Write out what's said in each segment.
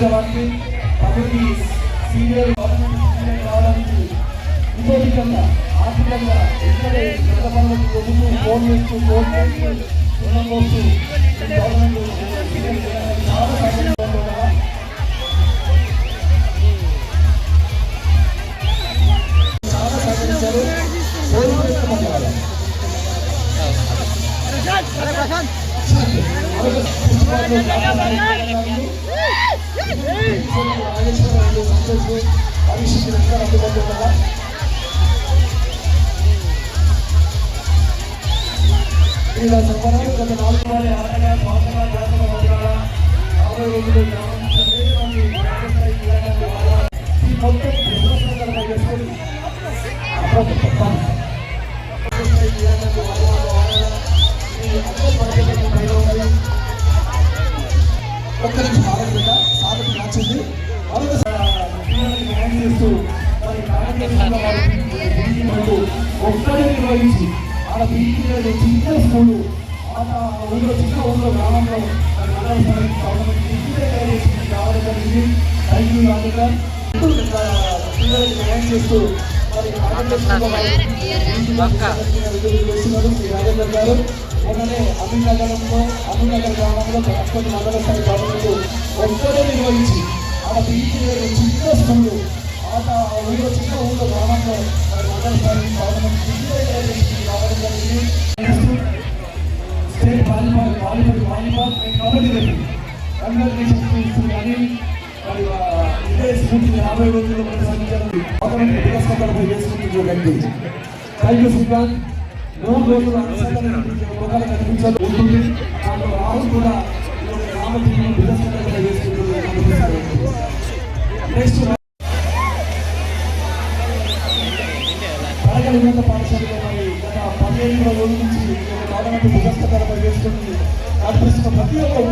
జరగడానికి కాబట్టి senior government రావడానికి ఇంకోటికంగా ఆర్థికంగా ఇక్కడే పెద్ద పనులకు కొడుకు ఫోన్ చేస్తూ ఫోన్ చేస్తూ రుణం పోస్తూ గవర్నమెంట్ 많이 사랑하고 상처주고 많이 시키는 사람도 만들다가 우리가 정말 하는 것은 아무 말에 안 하나 더 하나 더 하나 더 하나 아무 얘기도 나오는 사람이 나한테 이야기하고 이 법적 대상 사람에게 소리 아무것도 없다 ఆడ పీటీ చిన్న స్కూలు ఆట ఊళ్ళో చిన్న ఊళ్ళో గ్రామంలో రావడం జరిగింది థ్యాంక్ యూ రాజేంద్ర పిల్లలకి న్యాయం చేస్తూ మరి రాజేంద్ర గారు గ్రామంలో మండల స్థాయి నిర్వహించి ఆడ చిన్న స్కూలు ఆట ఊళ్ళో చిన్న ఊళ్ళో గ్రామంలో మండల స్థాయి పీటీలే state volleyball volleyball volleyball kabaddi congratulations మరి ఇదే యాభై రోజుల్లో థ్యాంక్ యూ శ్రీకాంత్ మూడు రోజులు అనుసంధానం కనిపించాలి ఉంటుంది దాంట్లో రాహుల్ కూడా చేసుకుంటుంది నెక్స్ట్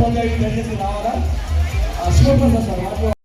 ప్రతి ఒక్క ఉపాధ్యాయుడు దయచేసి రావాలా ఆ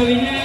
Vinay.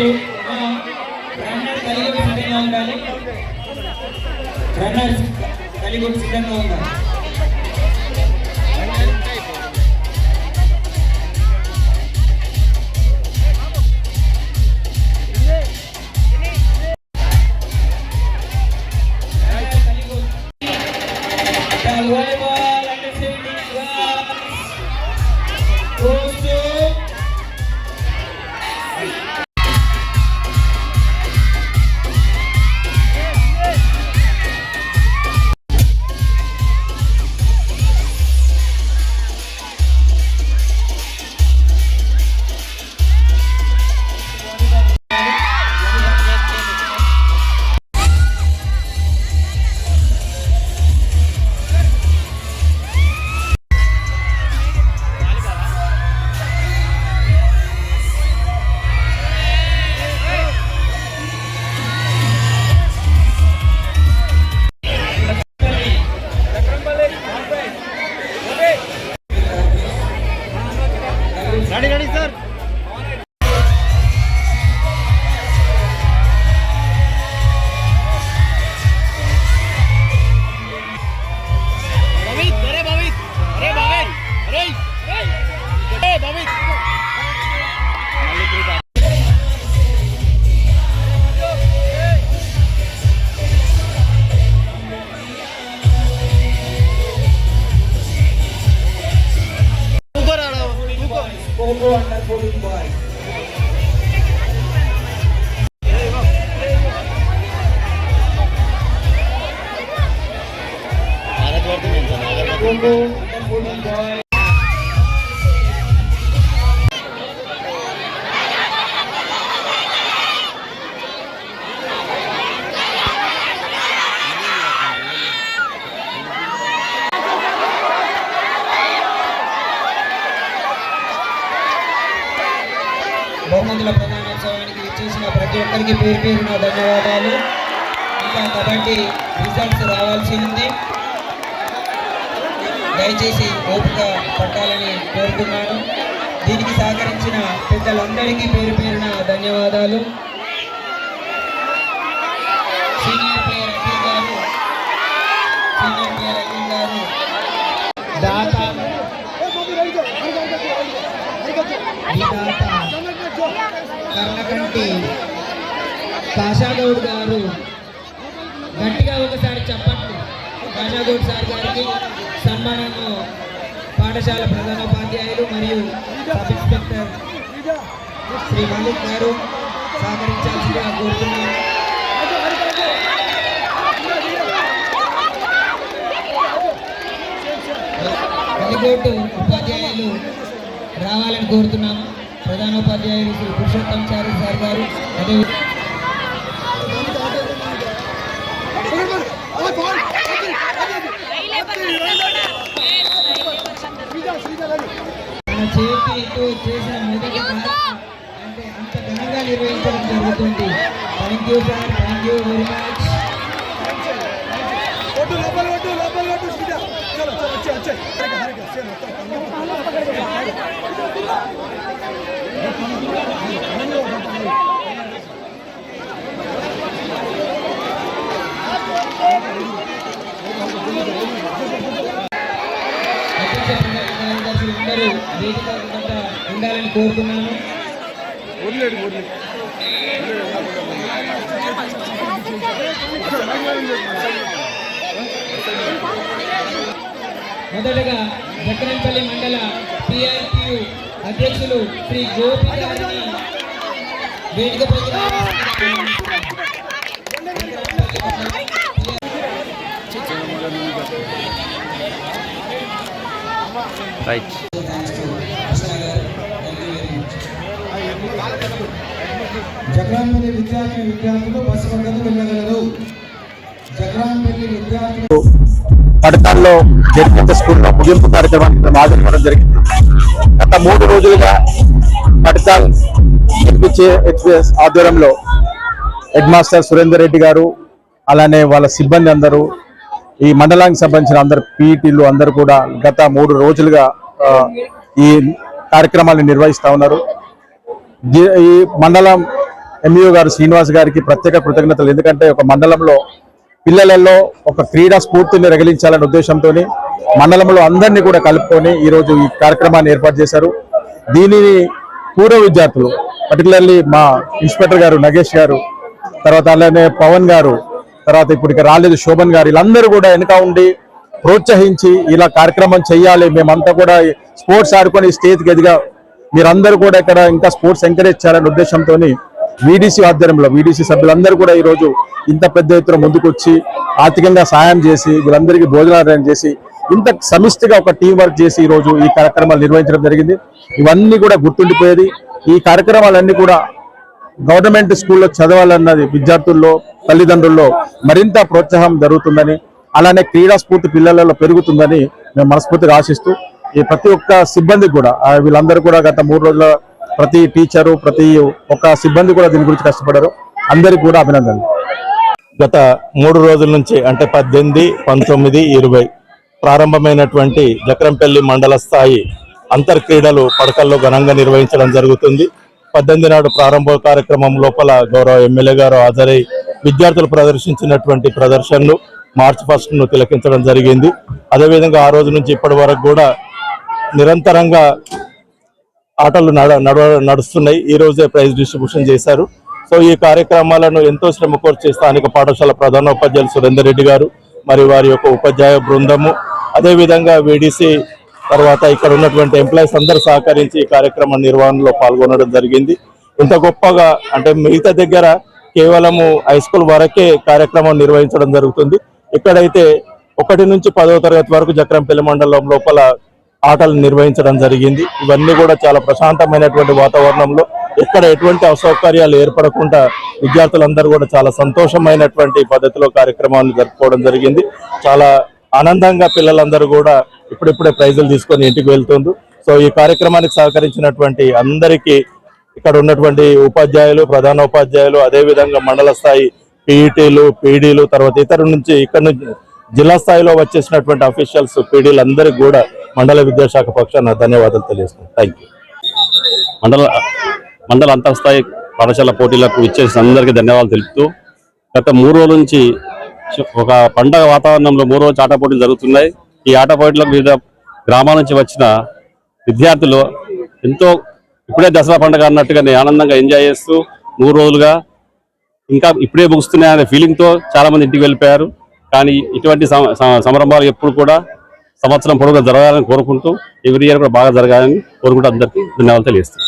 రన్నర్స్ కలిగి సిద్ధంగా ఉండాలి రన్నర్స్ కలిగి సిద్ధంగా ఉండాలి Well, going dua Congo, going by. బహుమతుల ప్రధానోత్సవానికి ఇచ్చేసిన ప్రతి ఒక్కరికి పేరు పేరున ధన్యవాదాలు ఇంకా కబడ్డీ రిజల్ట్స్ రావాల్సి ఉంది దయచేసి ఓపిక పట్టాలని కోరుతున్నాను దీనికి సహకరించిన పెద్దలందరికీ పేరు పేరున ధన్యవాదాలు సీనియర్ ప్లేయర్ అఖిల్ గారు సీనియర్ ప్లేయర్ అఖిల్ గారు దాత విధాత కర్ణకంటి పాషాగౌడ్ గారు గట్టిగా ఒకసారి చెప్పండి. పాషాగౌడ్ సార్ గారికి సన్మానము పాఠశాల ప్రధానోపాధ్యాయులు మరియు సబ్ ఇన్స్పెక్టర్ శ్రీ మల్లిక్ గారు సహకరించాల్సిందిగా కోరుతున్నాను వెలిగోటు ఉపాధ్యాయులు రావాలని కోరుతున్నాము ప్రధానోపాధ్యాయులు శ్రీ పురుషోత్తం చారి సార్ గారు అదే చేతితో చేసిన మొదటి అంటే అంత ఘనంగా నిర్వహించడం జరుగుతుంది. Thank you sir thank you very much ఒడ్డు లోపల ఒడ్డు లోపల ఒడ్డు సీదా చలో చలో వచ్చే వచ్చే. అందరూ ఉండాలని కోరుతున్నాను వదిలేడు వదిలేడు మొదటగా జక్కరంపల్లి మండల పిఐటియు అధ్యక్షులు శ్రీ గోపి గారిని వేదికపైకి రావాల్సిందిగా రైట్ విద్యార్థి విద్యార్థులు బస్సు వద్దకు వెళ్ళగలరు. పడతాల్లో జరిగిన స్కూల్లో ముగింపు కార్యక్రమానికి మేము జరిగింది. గత మూడు రోజులుగా పడతాల్ ఎంపీచే హెచ్పిఎస్ ఆధ్వర్యంలో హెడ్ మాస్టర్ సురేందర్ రెడ్డి గారు అలానే వాళ్ళ సిబ్బంది అందరూ ఈ మండలానికి సంబంధించిన అందరు పీఈటీలు అందరూ కూడా గత మూడు రోజులుగా ఈ కార్యక్రమాన్ని నిర్వహిస్తా ఉన్నారు. ఈ మండలం ఎంఈఓ గారు శ్రీనివాస్ గారికి ప్రత్యేక కృతజ్ఞతలు. ఎందుకంటే ఒక మండలంలో పిల్లలలో ఒక క్రీడా స్ఫూర్తిని రగిలించాలనే ఉద్దేశంతో మండలంలో అందరినీ కూడా కలుపుకొని ఈరోజు ఈ కార్యక్రమాన్ని ఏర్పాటు చేశారు. దీనిని పూర్వ విద్యార్థులు పర్టికులర్లీ మా ఇన్స్పెక్టర్ గారు నగేష్ గారు తర్వాత అలానే పవన్ గారు తర్వాత ఇప్పుడు ఇక రాలేదు శోభన్ గారు వీళ్ళందరూ కూడా వెనుక ఉండి ప్రోత్సహించి ఇలా కార్యక్రమం చేయాలి. మేమంతా కూడా స్పోర్ట్స్ ఆడుకొని స్టేజ్కి ఎదిగా మీరందరూ కూడా ఇక్కడ ఇంకా స్పోర్ట్స్ ఎంకరేజ్ చేయాలనే ఉద్దేశంతో వీడీసీ ఆధ్వర్యంలో వీడీసీ సభ్యులందరూ కూడా ఈ రోజు ఇంత పెద్ద ఎత్తున ముందుకొచ్చి ఆర్థికంగా సాయం చేసి వీళ్ళందరికీ భోజనాలు చేసి ఇంత సమిష్టిగా ఒక టీం వర్క్ చేసి ఈరోజు ఈ కార్యక్రమాలు నిర్వహించడం జరిగింది. ఇవన్నీ కూడా గుర్తుండిపోయేది. ఈ కార్యక్రమాలన్నీ కూడా గవర్నమెంట్ స్కూల్లో చదవాలన్నది విద్యార్థుల్లో తల్లిదండ్రుల్లో మరింత ప్రోత్సాహం జరుగుతుందని అలానే క్రీడా స్ఫూర్తి పిల్లలలో పెరుగుతుందని మేము మనస్ఫూర్తిగా ఆశిస్తూ ఈ ప్రతి ఒక్క సిబ్బంది కూడా వీళ్ళందరూ కూడా గత మూడు రోజుల ప్రతి టీచరు ప్రతి ఒక్క సిబ్బంది కూడా దీని గురించి కష్టపడారు. అందరికీ కూడా అభినందనలు. గత మూడు రోజుల నుంచి అంటే పద్దెనిమిది పంతొమ్మిది ఇరవై ప్రారంభమైనటువంటి జక్రంపల్లి మండల స్థాయి అంతర్ క్రీడలు పడకల్లో ఘనంగా నిర్వహించడం జరుగుతుంది. పద్దెనిమిది నాడు ప్రారంభ కార్యక్రమం లోపల గౌరవ ఎమ్మెల్యే గారు హాజరై విద్యార్థులు ప్రదర్శించినటువంటి ప్రదర్శనలు మార్చ్ ఫస్ట్ను తిలకించడం జరిగింది. అదేవిధంగా ఆ రోజు నుంచి ఇప్పటి వరకు కూడా నిరంతరంగా ఆటలు నడ నడవ నడుస్తున్నాయి. ఈ రోజే ప్రైజ్ డిస్ట్రిబ్యూషన్ చేశారు. సో ఈ కార్యక్రమాలను ఎంతో శ్రమ కోర్చి స్థానిక పాఠశాల ప్రధానోపాధ్యాయులు సురేందర్ రెడ్డి గారు మరి వారి యొక్క ఉపాధ్యాయ బృందము అదేవిధంగా వీడిసి తర్వాత ఇక్కడ ఉన్నటువంటి ఎంప్లాయీస్ అందరూ సహకరించి ఈ కార్యక్రమ నిర్వహణలో పాల్గొనడం జరిగింది. ఇంత గొప్పగా అంటే మిగతా దగ్గర కేవలము హై స్కూల్ వరకే కార్యక్రమం నిర్వహించడం జరుగుతుంది. ఇక్కడైతే ఒకటి నుంచి పదవ తరగతి వరకు జక్రంపల్లి మండలం లోపల ఆటలు నిర్వహించడం జరిగింది. ఇవన్నీ కూడా చాలా ప్రశాంతమైనటువంటి వాతావరణంలో ఎక్కడ ఎటువంటి అసౌకర్యాలు ఏర్పడకుండా విద్యార్థులందరూ కూడా చాలా సంతోషమైనటువంటి పద్ధతిలో కార్యక్రమాన్ని జరుపుకోవడం జరిగింది. చాలా ఆనందంగా పిల్లలందరూ కూడా ఇప్పుడిప్పుడే ప్రైజులు తీసుకొని ఇంటికి వెళ్తుండ్రు. సో ఈ కార్యక్రమానికి సహకరించినటువంటి అందరికీ ఇక్కడ ఉన్నటువంటి ఉపాధ్యాయులు ప్రధాన ఉపాధ్యాయులు అదే విధంగా మండల స్థాయి పీఈటీలు పీడీలు తర్వాత ఇతర నుంచి ఇక్కడ నుంచి జిల్లా స్థాయిలో వచ్చేసినటువంటి అఫీషియల్స్ పీడీలు అందరికీ కూడా మండల విద్యాశాఖ పక్షాన ధన్యవాదాలు తెలియజేస్తున్నాను. థ్యాంక్ యూ మండల మండల అంతర్స్థాయి పాఠశాల పోటీలకు ఇచ్చేసిన అందరికీ ధన్యవాదాలు తెలుపుతూ గత మూడు రోజుల నుంచి ఒక పండగ వాతావరణంలో మూడు రోజు ఆట పోటీలు జరుగుతున్నాయి. ఈ ఆట పోటీలకు వివిధ గ్రామాల నుంచి వచ్చిన విద్యార్థులు ఎంతో ఇప్పుడే దసరా పండుగ అన్నట్టుగానే ఆనందంగా ఎంజాయ్ చేస్తూ మూడు రోజులుగా ఇంకా ఇప్పుడే ముగుస్తున్నాయి అనే ఫీలింగ్తో చాలామంది ఇంటికి వెళ్ళిపోయారు. కానీ ఇటువంటి సమ- సంరంభాలు ఎప్పుడు కూడా సంవత్సరం పొడవుగా జరగాలని కోరుకుంటూ ఎవరి ఇయర్ కూడా బాగా జరగాలని కోరుకుంటూ అందరికీ ధన్యవాదాలు తెలియజేస్తాను